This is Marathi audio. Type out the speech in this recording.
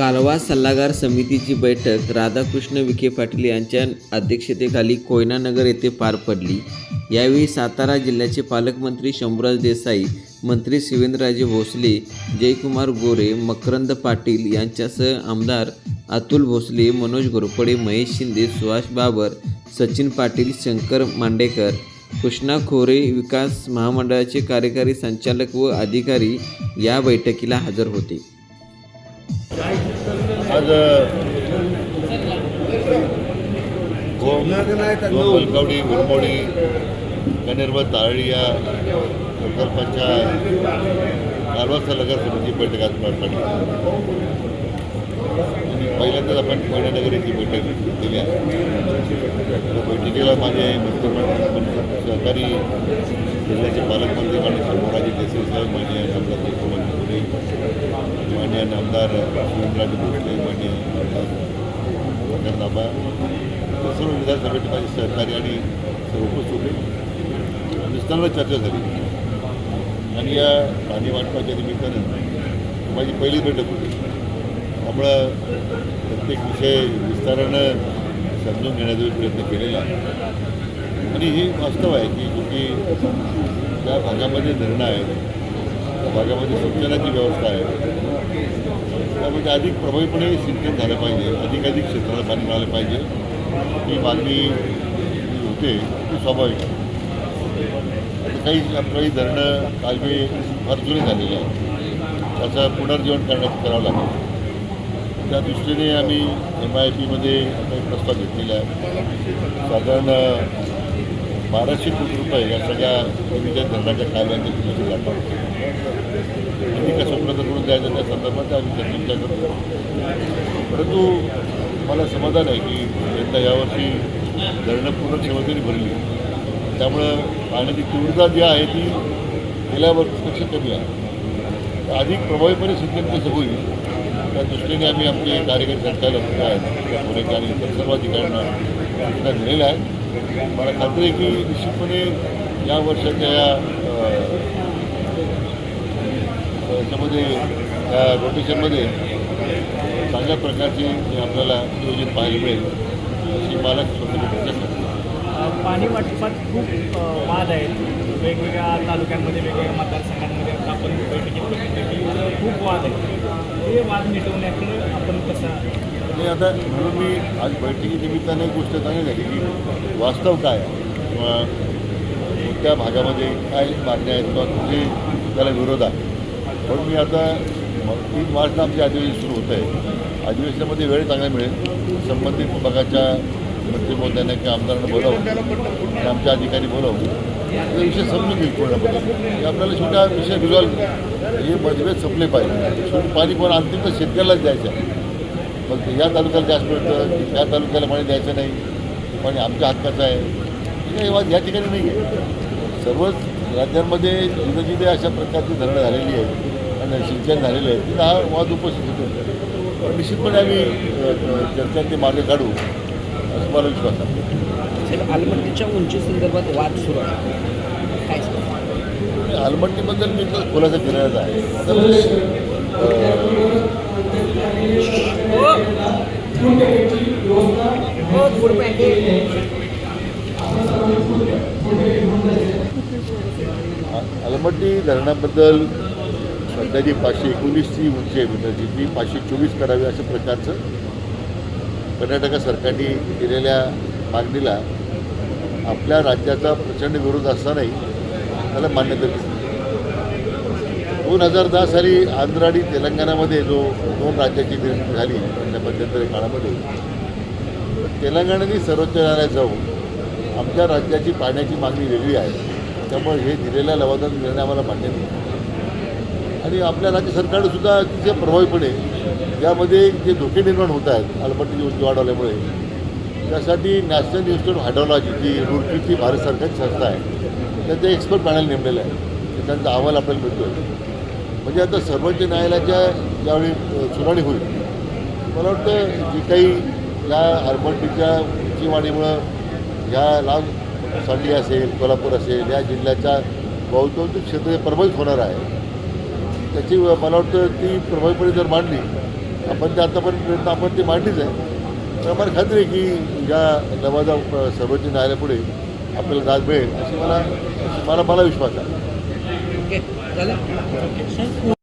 कालवा सल्लागार समितीची बैठक राधाकृष्ण विखे पाटील यांच्या अध्यक्षतेखाली कोयनानगर येथे पार पडली. यावेळी सातारा जिल्ह्याचे पालकमंत्री शंभूराज देसाई मंत्री शिवेंद्रराजे भोसले जयकुमार गोरे मकरंद पाटील यांच्यासह आमदार अतुल भोसले मनोज घोरपडे महेश शिंदे सुहास बाबर सचिन पाटील शंकर मांडेकर कृष्णा खोरे विकास महामंडळाचे कार्यकारी संचालक व अधिकारी या बैठकीला हजर होते. आज गो गो मलकावडी उरमोडी गणेरवा तारळी या प्रकल्पाच्या कारवा सल्लागार समितीची बैठक आज पार पडली. आणि पहिल्यांदाच आपण कोयनानगर येथे बैठक केली आहे. त्या बैठकीला माझे मंत्रिमंडळ सहकारी जिल्ह्याचे पालकमंत्री मान्य शंभूराजे देसाई साहेब माझे आमदार मुख्यमंत्री मान्य आमदार शिवेंद्रराजे भोसले मान्य आमदार मकरदाबा सर्व विधानसभेचे माझे सहकारी आणि सर्व उपस्थित. होते चर्चा झाली. आणि या पाणी वाटपाच्या निमित्तानं माझी पहिली बैठक होती. त्यामुळं प्रत्येक विषय विस्तारानं समजून घेण्याचा मी प्रयत्न केलेला आणि हे वास्तव आहे की जो की त्या भागामध्ये धरणं आहेत भागामध्ये सिंचनाची व्यवस्था आहे. त्यामध्ये अधिक प्रभावीपणे सिंचन झालं पाहिजे. अधिकाधिक क्षेत्राला पाणी मिळालं पाहिजे. ही मागणी जी होते ती स्वाभाविक काही काही धरणं कालवे फार जुने झालेले आहेत. त्याचं पुनर्जीवन करण्यात करावं लागेल. त्या दृष्टीने आम्ही एम आय पीमध्ये काही प्रस्ताव घेतलेला आहे साधारण बाराशे कोटी रुपये या सगळ्या विविध धरणाच्या कालव्यांच्या दुरुस्ती लागतात किती कसं उपलब्ध करून द्यायचं त्या संदर्भात आम्ही चर्चा करतो. परंतु मला समाधान आहे की यंदा यावर्षी धरणं पूर्ण क्षमतेने भरली. त्यामुळं पाण्याची तीव्रता जी आहे ती गेल्या वर्षीपेक्षा कमी आहे. अधिक प्रभावीपणे सिंचन कसं होईल त्या दृष्टीने आम्ही आमचे कार्यकर्ते सरकारला आहेत त्या पुणेचे आणि इतर सर्व अधिकाऱ्यांना सूचना दिलेल्या आहेत. मला खात्री आहे की निश्चितपणे या वर्षाच्या या याच्यामध्ये या रोटेशनमध्ये चांगल्या प्रकारचे आपल्याला नियोजन पाहायला मिळेल अशी मला स्वतः विश्वास पाणी वाटपात खूप वाद आहेत वेगवेगळ्या तालुक्यांमध्ये वेगवेगळ्या मतदारसंघांमध्ये आता आपण बैठकीत खूप वाद आहेत ते वाद मिटवण्याकडे आपण कसा आणि आता म्हणून मी आज बैठकीनिमित्ताने एक गोष्ट चांगली की वास्तव काय किंवा कोणत्या भागामध्ये काय मागण्या आहेत किंवा कुठे त्याला विरोध आहे? म्हणून मी आता तीन मार्चला आमचे अधिवेशन सुरू होतं आहे. अधिवेशनामध्ये वेळ चांगला मिळेल. संबंधित विभागाच्या मंत्री किंवा आमदारांना बोलावून आणि आमच्या अधिकारी बोलावून हे विषय समजून घेईल पूर्णपणे. आपल्याला छोटा विषय रिझॉल्व हे मतभेद संपले पाहिजे. शेवटी पाणी पण अंतिम शेतकऱ्यालाच द्यायचं आहे. मग या तालुक्याला जास्त मिळतं या तालुक्याला पाणी द्यायचं नाही पाणी आमच्या हक्काचं आहे. हे वाद या ठिकाणी नाही आहे. सर्वच राज्यांमध्ये जिथे जिथे अशा प्रकारची धरणं झालेली आहेत आणि सिंचन झालेलं आहे तिथं हा वाद उपस्थित होतो. पण निश्चितपणे आम्ही चर्चा ते मार्ग काढू असं मला विश्वास आहे. आलमट्टीच्या उंची संदर्भात वाद सुरू आहे. काय आलमट्टीबद्दल मी खुलासा केलेलाच आहे. अलमट्टी धरणाबद्दल सध्या जी पाचशे एकोणीसची उंची आहे मीटरची ती पाचशे चोवीस करावी अशा प्रकारचं कर्नाटक सरकारने केलेल्या मागणीला आपल्या राज्याचा प्रचंड विरोध असतानाही त्याला मान्यता दिली. दोन हजार दहा साली आंध्र आणि तेलंगणामध्ये जो दोन राज्याची निर्मिती झाली त्या मध्यंतरी काळामध्ये तेलंगणाने सर्वोच्च न्यायालयात जाऊन आमच्या राज्याची पाण्याची मागणी वेगळी आहे. त्यामुळे हे दिलेल्या लवादात निर्णय आम्हाला मान्य नाही. आणि आपल्या राज्य सरकारनेसुद्धा तिथे अतिशय प्रभावीपणे यामध्ये जे धोके निर्माण होत आहेत अल्पट्टीची उंची वाढवल्यामुळे त्यासाठी नॅशनल इन्स्टिट्यूट ऑफ हायड्रॉलॉजी जी रुडकीची भारत सरकारची संस्था आहे त्याचं एक्सपर्ट पॅनल नेमलेलं आहे त्यांचा अहवाल आपल्याला मिळतो आहे म्हणजे आता सर्वोच्च न्यायालयाच्या ज्यावेळी सुनावणी होईल मला वाटतं जी काही या अलमट्टीच्या उंचीवाढीमुळं ह्या लांब सांगली असेल कोल्हापूर असेल या जिल्ह्याच्या बहुतांश क्षेत्र प्रभावित होणार आहे. त्याची मला वाटतं ती प्रभावीपणे जर मांडली आपण ते आतापर्यंत प्रयत्न आपण ती मांडलीच आहे. तर मला खात्री आहे की या नवाजा सर्वोच्च न्यायालयापुढे आपल्याला दाद मिळेल अशी मला मला मला विश्वास आहे. ओके झालं